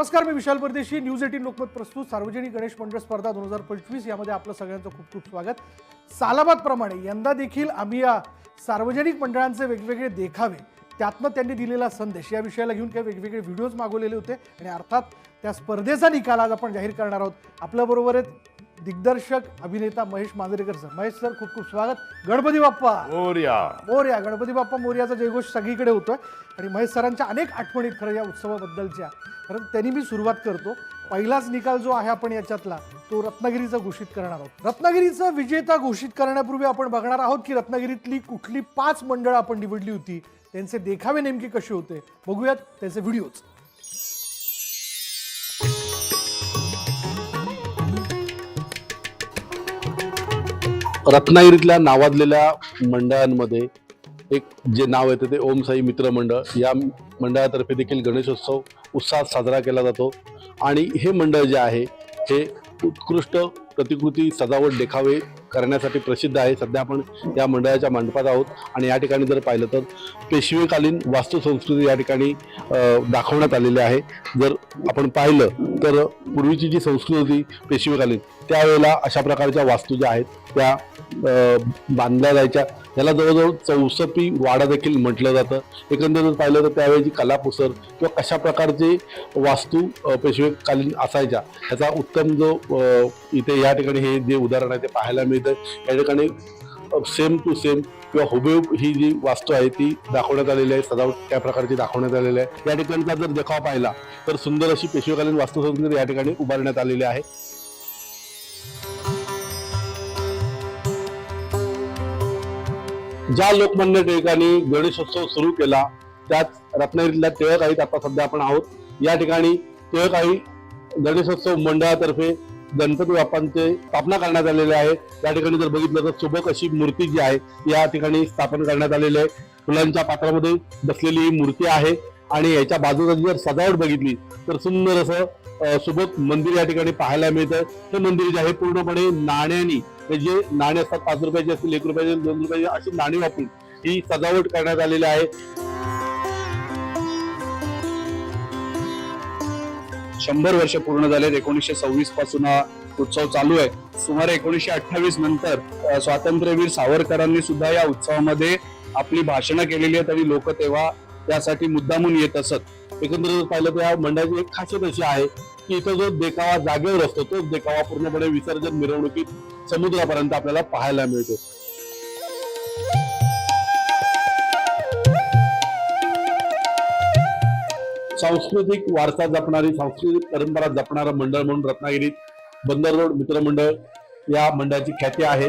नमस्कार मी विशाल परदेशी. News eighteen Lokmat प्रस्तुत. सार्वजनिक गणेश मंडळ स्पर्धा दोन हजार पंचवीस यामध्ये आपलं सगळ्यांचं खूप खूप स्वागत. सालाबादप्रमाणे यंदा देखील आम्ही या सार्वजनिक मंडळांचे वेगवेगळे देखावे त्यातनं त्यांनी दिलेला संदेश या विषयाला घेऊन काही वेगवेगळे व्हिडिओज मागवलेले होते. आणि अर्थात त्या स्पर्धेचा निकाल आज आपण जाहीर करणार आहोत. आपल्याबरोबर आहेत दिग्दर्शक अभिनेता महेश मांजरेकर सर. महेश सर खूप खूप स्वागत. गणपती बाप्पा. मोर्या. मोर्या. गणपती बाप्पा मोर्याचा जयघोष सगळीकडे होतोय. आणि महेश सरांच्या अनेक आठवणीत खरं या उत्सवाबद्दलच्या. कारण त्यांनी मी सुरुवात करतो. पहिलाच निकाल जो आहे आपण याच्यातला तो रत्नागिरीचा घोषित करणार आहोत. रत्नागिरीचा विजेता घोषित करण्यापूर्वी आपण बघणार आहोत की रत्नागिरीतली कुठली पाच मंडळं आपण निवडली होती. त्यांचे देखावे नेमके कसे होते? बघूयात त्याचे व्हिडिओज रत्नागिरीतल्या नावाजलेल्या मंडळांमध्ये एक जे नाव येतं ते ओमसाई मित्र मंडळ. या मंडळातर्फे देखील गणेशोत्सव उत्साहात साजरा केला जातो. आणि हे मंडळ जे आहे हे उत्कृष्ट प्रतिकृती सजावट देखावे करण्यासाठी प्रसिद्ध आहे. सध्या आपण या मंडळाच्या मंडपात आहोत आणि या ठिकाणी जर पाहिलं तर पेशवेकालीन वास्तुसंस्कृती या ठिकाणी दाखवण्यात आलेली आहे. जर आपण पाहिलं तर पूर्वीची जी संस्कृती होती पेशवेकालीन त्यावेळेला अशा प्रकारच्या वास्तू ज्या आहेत त्या बांधल्या जायच्या. याला जवळजवळ चौसपी वाडा देखील म्हटलं जातं. एकंदरीत पाहिलं तर त्यावेळेची कलापुसर किंवा कशा प्रकारचे वास्तू पेशवेकालीन असायच्या ह्याचा उत्तम जो इथे या ठिकाणी हे जे उदाहरण आहे ते पाहायला मिळतं. या ठिकाणी सेम टू सेम किंवा हुबेहूब ही जी वास्तू आहे ती दाखवण्यात आलेली आहे सजावट त्या प्रकारची दाखवण्यात आलेली आहे. या ठिकाणचा जर देखाव पाहिला तर सुंदर अशी पेशवेकालीन वास्तुसंस्कृती या ठिकाणी उभारण्यात आलेली आहे. ज्या लोकमान्य टिळकांनी गणेशोत्सव सुरू केला त्यात रत्नागिरीतल्या टिळकाईत आता सध्या आपण आहोत. या ठिकाणी टिळक आई गणेशोत्सव मंडळातर्फे गणपती बाप्पांचे स्थापना करण्यात आलेले आहे. या ठिकाणी जर बघितलं तर सुबक अशी मूर्ती जी आहे या ठिकाणी स्थापन करण्यात आलेली आहे. फुलांच्या पात्रामध्ये बसलेली ही मूर्ती आहे आणि याच्या बाजूला जर सजावट बघितली तर सुंदर असं सुबक मंदिर या ठिकाणी पाहायला मिळतं. हे मंदिर जे आहे पूर्णपणे नाण्यानी जे नाणे असतात पाच रुपयाचे असतील एक रुपयाचे दोन रुपयाचे अशी नाणी वापरून ही सजावट करण्यात आलेली आहे. शंभर वर्ष पूर्ण झालेत. एकोणीसशे सव्वीसपासून हा उत्सव चालू आहे. सुमारे एकोणीसशे अठ्ठावीस नंतर स्वातंत्र्यवीर सावरकरांनी सुद्धा या उत्सवामध्ये आपली भाषणं केलेली आहेत आणि लोक तेव्हा त्यासाठी मुद्दामून येत असत. एकंदरीत पाहिलं तर या मंडळाची एक खासियत अशी आहे की इथं जो देखावा जागेवर असतो तोच देखावा पूर्णपणे विसर्जन मिरवणुकीत समुद्रापर्यंत आपल्याला पाहायला मिळतो. सांस्कृतिक वारसा जपणारी सांस्कृतिक परंपरा जपणारं मंडळ म्हणून रत्नागिरीत बंदर रोड मित्रमंडळ या मंडळाची ख्याती आहे.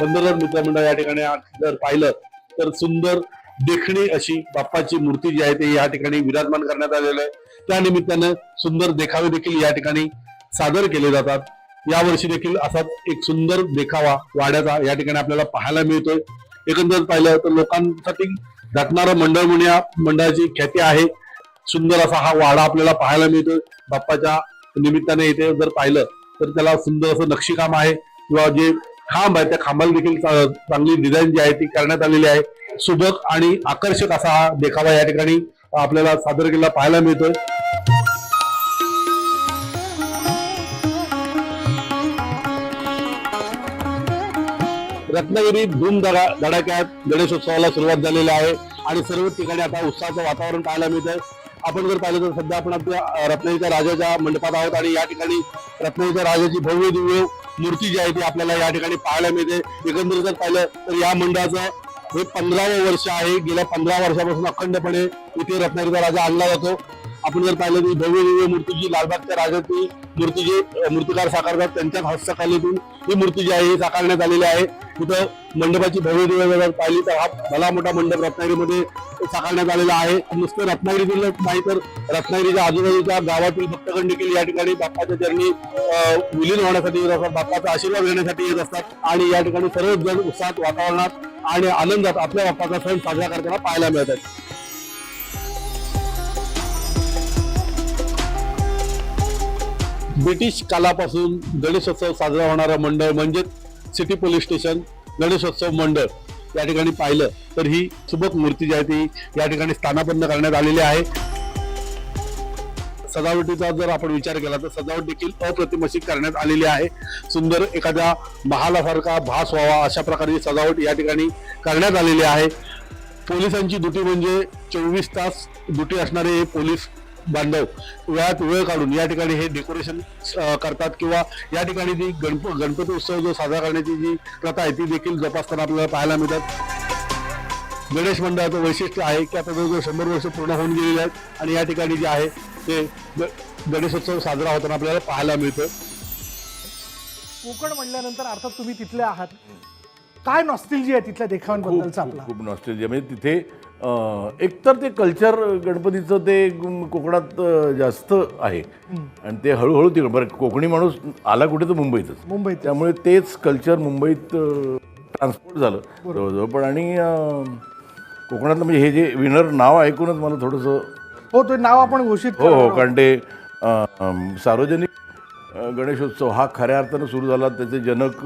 बंदर रोड मित्रमंडळ या ठिकाणी जर पाहिलं तर सुंदर देखणी अशी बाप्पाची मूर्ती जी आहे ती या ठिकाणी विराजमान करण्यात आलेलं आहे. त्या निमित्तानं सुंदर देखावे देखील या ठिकाणी सादर केले जातात. यावर्षी देखील असाच एक सुंदर देखावा वाड्याचा या ठिकाणी आपल्याला पाहायला मिळतोय. एकंदरीत पाहिलं तर लोकांसाठी झटणारं मंडळ म्हणून या मंडळाची ख्याती आहे. सुंदर असा हा वाडा आपल्याला पाहायला मिळतो बाप्पाच्या निमित्ताने इथे जर पाहिलं तर त्याला सुंदर असं नक्षीकाम आहे. किंवा जे खांब आहे त्या खांबाला देखील चांगली डिझाईन जी आहे ती करण्यात आलेली आहे. सुबक आणि आकर्षक असा हा देखावा या ठिकाणी आपल्याला सादर केलेला पाहायला मिळतोय. रत्नागिरीत धूम धडा धडाक्यात गणेशोत्सवाला सुरुवात झालेली आहे. आणि सर्व ठिकाणी आता उत्साहाचं वातावरण पाहायला मिळतंय. आपण जर पाहिलं तर सध्या आपण आपल्या रत्नागिरीच्या राजाच्या मंडपात आहोत आणि या ठिकाणी रत्नागिरीच्या राजाची भव्य दिव्य मूर्ती जी आहे ती आपल्याला या ठिकाणी पाहायला मिळते. एकंदरीत जर पाहिलं तर या मंडळाचं हे पंधरावं वर्ष आहे. गेल्या पंधरा वर्षापासून अखंडपणे इथे रत्नागिरीचा राजा आणला जातो. आपण जर पाहिलं तर भव्य दिव्य मूर्ती जी लालबागच्या राजाची मूर्ती जी मूर्तिकार साकारतात त्यांच्याच हस्तकलेतून ही मूर्ती जी आहे ही साकारण्यात आलेली आहे. तिथं मंडपाची भव्य दिवस जर पाहिली तर हा भला मोठा मंडप रत्नागिरीमध्ये साकारण्यात आलेला आहे. नुसतं रत्नागिरीतील नाही तर रत्नागिरीच्या आजूबाजूच्या गावातील भक्तगण देखील या ठिकाणी बाप्पाच्या चरणी विलीन होण्यासाठी येत असतात. बाप्पाचा आशीर्वाद घेण्यासाठी येत असतात. आणि या ठिकाणी सर्वच जण उत्साहात वातावरणात आणि आनंदात आपल्या बाप्पाचा सण साजरा करताना पाहायला मिळतात. ब्रिटिश कालापासून गणेशोत्सव साजरा होणारा मंडळ म्हणजेच सिटी पोलीस स्टेशन गणेशोत्सव मंडळ या ठिकाणी पाहिलं तर ही सुबक मूर्ती जी आहे ती या ठिकाणी स्थानापन्न करण्यात आलेली आहे. सजावटीचा जर आपण विचार केला तर सजावट देखील अप्रतिम अशी करण्यात आलेली आहे. सुंदर एखाद्या महालासारखा भास व्हावा अशा प्रकारची सजावट या ठिकाणी करण्यात आलेली आहे. पोलिसांची ड्युटी म्हणजे चोवीस तास ड्युटी असणारे हे पोलीस बांधव वेळात वेळ काढून या ठिकाणी हे डेकोरेशन करतात किंवा या ठिकाणी जी गणप गणपती उत्सव जो साजरा करण्याची जी प्रथा आहे ती देखील जोपासताना आपल्याला पाहायला मिळतात. गणेश मंडळाचं वैशिष्ट्य आहे की आता जवळजवळ शंभर वर्ष पूर्ण होऊन गेलेली आहेत आणि या ठिकाणी जे आहे ते गणेशोत्सव साजरा होताना आपल्याला पाहायला मिळतं कोकण म्हणल्यानंतर अर्थात तुम्ही तिथले आहात. काय नॉस्टिलजी आहे तिथल्या देखाव्यांबद्दलचा खूप आपला? खूप नॉस्टेलिया म्हणजे तिथे एकतर ते कल्चर गणपतीचं ते कोकणात जास्त आहे. आणि ते हळूहळू तिकडे बरं कोकणी माणूस आला कुठे तर मुंबईतच. मुंबईत त्यामुळे तेच कल्चर मुंबईत ट्रान्सपोर्ट झालं. जवळजवळ पण आणि कोकणातलं म्हणजे हे जे विनर नाव ऐकूनच मला थोडंसं हो ते नाव आपण घोषित हो हो कारण ते सार्वजनिक गणेशोत्सव हा खऱ्या अर्थानं सुरू झाला त्याचे जनक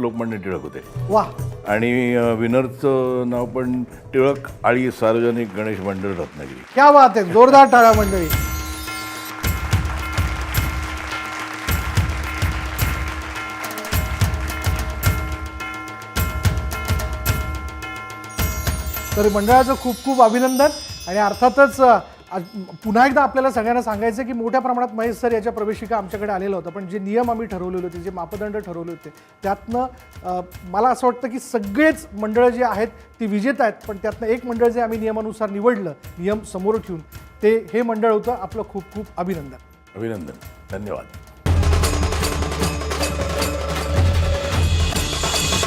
लोकमान्य टिळक होते. वा. आणि विनरचं नाव पण टिळक आळी सार्वजनिक गणेश मंडळ रत्नागिरी. क्या बात आहे. जोरदार टाळा मंडळी. तर मंडळाचं खूप खूप अभिनंदन आणि अर्थातच पुन्हा एकदा आपल्याला सगळ्यांना सांगायचं की मोठ्या प्रमाणात महेश सर याच्या प्रवेशिका आमच्याकडे आलेलं होतं पण जे नियम आम्ही ठरवलेले होते जे मापदंड ठरवले होते त्यातनं मला असं वाटतं की सगळेच मंडळं जे आहेत ती विजेत आहेत. पण त्यातनं एक मंडळ जे आम्ही नियमानुसार निवडलं नियम समोर ठेवून ते हे मंडळ होतं. आपलं खूप खूप अभिनंदन. अभिनंदन. धन्यवाद.